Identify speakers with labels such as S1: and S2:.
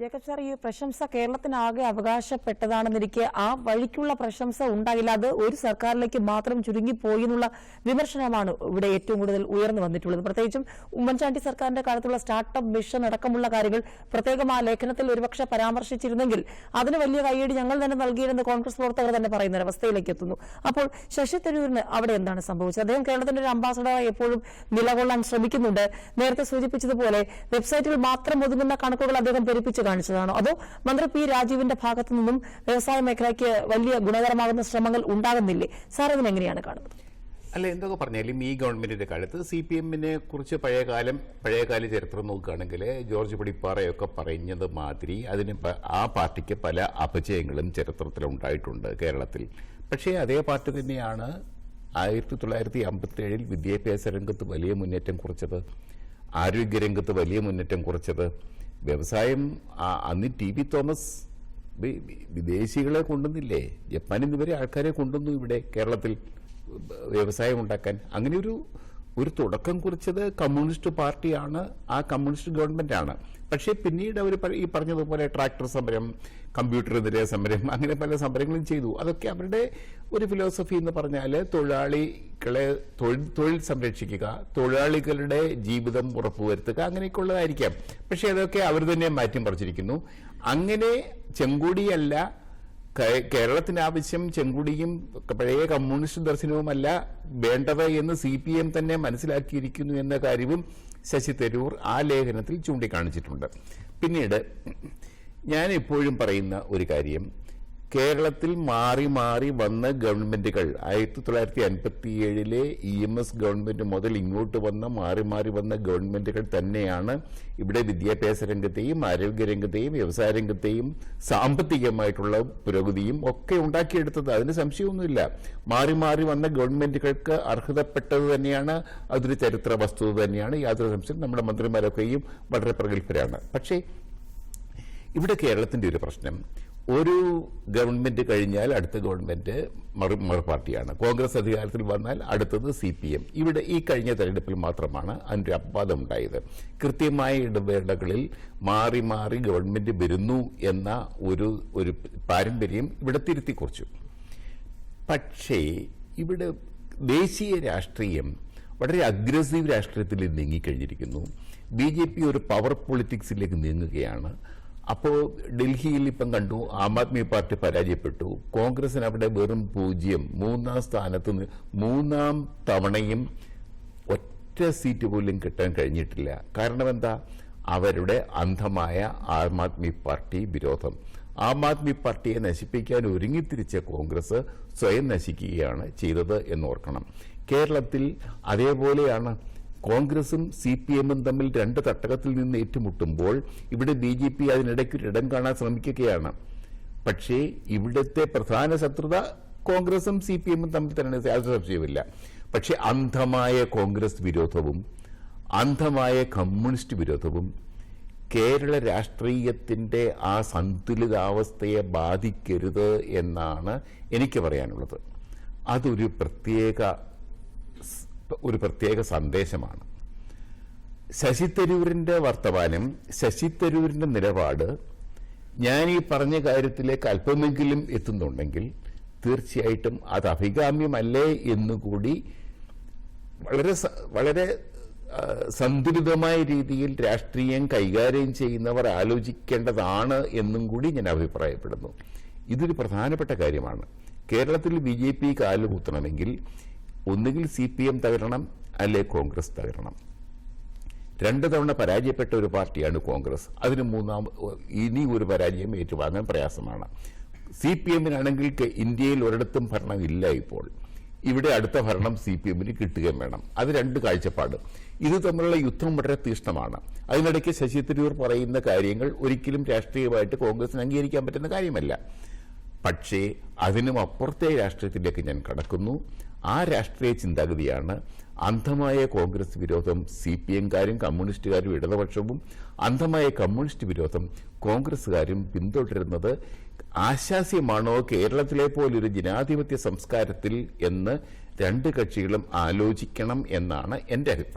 S1: Jacob sir ഈ പ്രശംസ കേരളത്തിനാകെ അവകാശപ്പെട്ടതാണെന്നിരിക്കെ ആ വഴിക്കുള്ള പ്രശംസ ഉണ്ടായില്ല. അത് ഒരു സർക്കാരിലേക്ക് മാത്രം ചുരുങ്ങിപ്പോയി എന്നുള്ള വിമർശനമാണ് ഇവിടെ ഏറ്റവും കൂടുതൽ ഉയർന്നു വന്നിട്ടുള്ളത്. പ്രത്യേകിച്ചും ഉമ്മൻചാണ്ടി സർക്കാരിന്റെ കാലത്തുള്ള സ്റ്റാർട്ടപ്പ് മിഷൻ അടക്കമുള്ള കാര്യങ്ങൾ പ്രത്യേകം ആ ലേഖനത്തിൽ ഒരുപക്ഷെ പരാമർശിച്ചിരുന്നെങ്കിൽ അതിന് വലിയ കൈയടി ഞങ്ങൾ തന്നെ നൽകിയിരുന്ന കോൺഗ്രസ് പ്രവർത്തകർ തന്നെ പറയുന്ന അവസ്ഥയിലേക്ക് എത്തുന്നു. അപ്പോൾ ശശി തരൂരിന് അവിടെ എന്താണ് സംഭവിച്ചത്? അദ്ദേഹം കേരളത്തിന്റെ ഒരു അംബാസഡറായി എപ്പോഴും നിലകൊള്ളാൻ ശ്രമിക്കുന്നുണ്ട്. നേരത്തെ സൂചിപ്പിച്ചതുപോലെ വെബ്സൈറ്റിൽ മാത്രം ഒതുങ്ങുന്ന കണക്കുകൾ അദ്ദേഹം പെരുപ്പിച്ച് കാണിച്ചതാണോ? അതോ മന്ത്രി പി രാജീവിന്റെ ഭാഗത്തു നിന്നും വ്യവസായ മേഖലയ്ക്ക് വലിയ ഗുണകരമാകുന്ന ശ്രമങ്ങൾ ഉണ്ടാകുന്നില്ലേ? സാർ ഇതിനെങ്ങനെയാണ് കാണുന്നത്?
S2: അല്ല എന്തൊക്കെ പറഞ്ഞാലും ഈ ഗവൺമെന്റിന്റെ കാലത്ത് സി പി എമ്മിനെ കുറിച്ച് പഴയകാലം പഴയകാല ചരിത്രം നോക്കുകയാണെങ്കിൽ ജോർജ് പടിപ്പാറയൊക്കെ പറഞ്ഞത് മാതിരി അതിന് ആ പാർട്ടിക്ക് പല അപജയങ്ങളും ചരിത്രത്തിൽ ഉണ്ടായിട്ടുണ്ട് കേരളത്തിൽ. പക്ഷേ അതേ പാർട്ടി തന്നെയാണ് ആയിരത്തി തൊള്ളായിരത്തി അമ്പത്തി ഏഴിൽ വിദ്യാഭ്യാസ രംഗത്ത് വലിയ മുന്നേറ്റം കുറിച്ചത് ആരോഗ്യരംഗത്ത് വലിയ മുന്നേറ്റം കുറിച്ചത് വ്യവസായം അന്ന് ടി വി തോമസ് വിദേശികളെ കൊണ്ടുവന്നില്ലേ? ജപ്പാനിൽ നിന്ന് വരെ ആൾക്കാരെ കൊണ്ടുവന്നു ഇവിടെ കേരളത്തിൽ വ്യവസായം ഉണ്ടാക്കാൻ. അങ്ങനെ ഒരു ഒരു തുടക്കം കുറിച്ചത് കമ്മ്യൂണിസ്റ്റ് പാർട്ടിയാണ് ആ കമ്മ്യൂണിസ്റ്റ് ഗവൺമെന്റാണ്. പക്ഷേ പിന്നീട് അവർ ഈ പറഞ്ഞതുപോലെ ട്രാക്ടർ സമരം കമ്പ്യൂട്ടറിനെതിരെ സമരം അങ്ങനെ പല സമരങ്ങളും ചെയ്തു. അതൊക്കെ അവരുടെ ഒരു ഫിലോസഫി എന്ന് പറഞ്ഞാൽ തൊഴിലാളികളെ തൊഴിൽ സംരക്ഷിക്കുക തൊഴിലാളികളുടെ ജീവിതം ഉറപ്പുവരുത്തുക അങ്ങനെയൊക്കെയുള്ളതായിരിക്കാം. പക്ഷേ അതൊക്കെ അവർ തന്നെ മാറ്റി പറിച്ചിരിക്കുന്നു അങ്ങനെ ചെങ്കുടിയല്ല കേ- കേരളത്തിന് ആവശ്യം ചെങ്കുടിയും പഴയ കമ്മ്യൂണിസ്റ്റ് ദർശനവുമല്ല വേണ്ടത് എന്ന് സി പി എം തന്നെ മനസ്സിലാക്കിയിരിക്കുന്നു എന്ന കാര്യവും ശശി തരൂർ ആ ലേഖനത്തിൽ ചൂണ്ടിക്കാണിച്ചിട്ടുണ്ട്. പിന്നീട് ഞാൻ എപ്പോഴും പറയുന്ന ഒരു കാര്യം. കേരളത്തിൽ മാറി മാറി വന്ന ഗവൺമെന്റുകൾ ആയിരത്തി തൊള്ളായിരത്തി അൻപത്തി ഏഴിലെ ഇ എം എസ് ഗവൺമെന്റ് മുതൽ ഇങ്ങോട്ട് വന്ന മാറി മാറി വന്ന ഗവൺമെന്റുകൾ തന്നെയാണ് ഇവിടെ വിദ്യാഭ്യാസ രംഗത്തെയും ആരോഗ്യ രംഗത്തെയും വ്യവസായ രംഗത്തെയും സാമ്പത്തികമായിട്ടുള്ള പുരോഗതിയും ഒക്കെ ഉണ്ടാക്കിയെടുത്തത്. അതിന് സംശയമൊന്നുമില്ല. മാറി മാറി വന്ന ഗവൺമെന്റുകൾക്ക് അർഹതപ്പെട്ടത് തന്നെയാണ് അതൊരു ചരിത്ര വസ്തുത തന്നെയാണ്. യാതൊരു സംശയം നമ്മുടെ മന്ത്രിമാരൊക്കെയും വളരെ പ്രഗത്ഭരാണ്. പക്ഷേ ഇവിടെ കേരളത്തിന്റെ ഒരു പ്രശ്നം. ഒരു ഗവൺമെന്റ് കഴിഞ്ഞാൽ അടുത്ത ഗവൺമെന്റ് മറു പാർട്ടിയാണ് കോൺഗ്രസ് അധികാരത്തിൽ വന്നാൽ അടുത്തത് സി പി എം. ഇവിടെ ഈ കഴിഞ്ഞ തെരഞ്ഞെടുപ്പിൽ മാത്രമാണ് അതിന്റെ അപവാദം ഉണ്ടായത്. കൃത്യമായ ഇടവേളകളിൽ മാറി മാറി ഗവൺമെന്റ് വരുന്നു എന്ന ഒരു ഒരു പാരമ്പര്യം ഇവിടെ തിരുത്തി കുറിച്ചു പക്ഷേ ഇവിടെ ദേശീയ രാഷ്ട്രീയം വളരെ അഗ്രസീവ് രാഷ്ട്രീയത്തിൽ നീങ്ങിക്കഴിഞ്ഞിരിക്കുന്നു. ബി ജെ പി ഒരു പവർ പൊളിറ്റിക്സിലേക്ക് നീങ്ങുകയാണ്. അപ്പോൾ ഡൽഹിയിൽ ഇപ്പം കണ്ടു ആം ആദ്മി പാർട്ടി പരാജയപ്പെട്ടു. കോൺഗ്രസിന് അവിടെ വെറും പൂജ്യം മൂന്നാം സ്ഥാനത്ത് നിന്ന് മൂന്നാം തവണയും ഒറ്റ സീറ്റ് പോലും കിട്ടാൻ കഴിഞ്ഞിട്ടില്ല. കാരണം എന്താ? അവരുടെ അന്ധമായ ആം ആദ്മി പാർട്ടി വിരോധം. ആം ആദ്മി പാർട്ടിയെ നശിപ്പിക്കാൻ ഒരുങ്ങിത്തിരിച്ച കോൺഗ്രസ് സ്വയം നശിക്കുകയാണ് ചെയ്തത് എന്നോർക്കണം കേരളത്തിൽ അതേപോലെയാണ് കോൺഗ്രസും സി പി എമ്മും തമ്മിൽ രണ്ട് തട്ടകത്തിൽ നിന്ന് ഏറ്റുമുട്ടുമ്പോൾ ഇവിടെ ബി ജെ പി അതിനിടയ്ക്ക് ഒരു ഇടം കാണാൻ ശ്രമിക്കുകയാണ്. പക്ഷേ ഇവിടുത്തെ പ്രധാന ശത്രുത കോൺഗ്രസും സി പി എമ്മും തമ്മിൽ തന്നെ യാതൊരു സംശയമില്ല പക്ഷേ അന്ധമായ കോൺഗ്രസ് വിരോധവും അന്ധമായ കമ്മ്യൂണിസ്റ്റ് വിരോധവും കേരള രാഷ്ട്രീയത്തിന്റെ ആ സന്തുലിതാവസ്ഥയെ ബാധിക്കരുത് എന്നാണ് എനിക്ക് പറയാനുള്ളത്. അതൊരു പ്രത്യേക ഒരു പ്രത്യേക സന്ദേശമാണ്. ശശി തരൂരിന്റെ വർത്തമാനം ശശി തരൂരിന്റെ നിലപാട് ഞാൻ ഈ പറഞ്ഞ കാര്യത്തിലേക്ക് അല്പമെങ്കിലും എത്തുന്നുണ്ടെങ്കിൽ തീർച്ചയായിട്ടും അത് അഭികാമ്യമല്ലേ എന്നുകൂടി വളരെ വളരെ സന്തുലിതമായ രീതിയിൽ രാഷ്ട്രീയം കൈകാര്യം ചെയ്യുന്നവർ ആലോചിക്കേണ്ടതാണ് എന്നും കൂടി ഞാൻ അഭിപ്രായപ്പെടുന്നു. ഇതൊരു പ്രധാനപ്പെട്ട കാര്യമാണ്. കേരളത്തിൽ ബി ജെ പി കാലുകുത്തണമെങ്കിൽ ഒന്നുകിൽ സി പി എം തകരണം അല്ലെ കോൺഗ്രസ് തകരണം. രണ്ട് തവണ പരാജയപ്പെട്ട ഒരു പാർട്ടിയാണ് കോൺഗ്രസ്. അതിന് മൂന്നാം ഇനി ഒരു പരാജയം ഏറ്റുവാങ്ങാൻ പ്രയാസമാണ്. സി പി എമ്മിനാണെങ്കിൽ ഇന്ത്യയിൽ ഒരിടത്തും ഭരണം ഇല്ല ഇപ്പോൾ. ഇവിടെ അടുത്ത ഭരണം സി പി എമ്മിന് കിട്ടുകയും വേണം. അത് രണ്ട് കാഴ്ചപ്പാട്. ഇത് തമ്മിലുള്ള യുദ്ധം വളരെ തീഷ്ണമാണ്. അതിനിടയ്ക്ക് ശശി തരൂർ പറയുന്ന കാര്യങ്ങൾ ഒരിക്കലും രാഷ്ട്രീയമായിട്ട് കോൺഗ്രസിന് അംഗീകരിക്കാൻ പറ്റുന്ന കാര്യമല്ല. പക്ഷേ അതിനും അപ്പുറത്തെ രാഷ്ട്രീയത്തിലേക്ക് ഞാൻ കടക്കുന്നു. ആ രാഷ്ട്രീയ ചിന്താഗതിയാണ് അന്ധമായ കോൺഗ്രസ് വിരോധം സി പി എംകാരും കമ്മ്യൂണിസ്റ്റുകാരും ഇടതുപക്ഷവും അന്ധമായ കമ്മ്യൂണിസ്റ്റ് വിരോധം കോൺഗ്രസുകാരും പിന്തുടരുന്നത് ആശാസ്യമാണോ? കേരളത്തിലെ പോലൊരു ജനാധിപത്യ സംസ്കാരത്തിൽ എന്ന് രണ്ട് കക്ഷികളും ആലോചിക്കണം എന്നാണ് എന്റെ അഭിപ്രായം.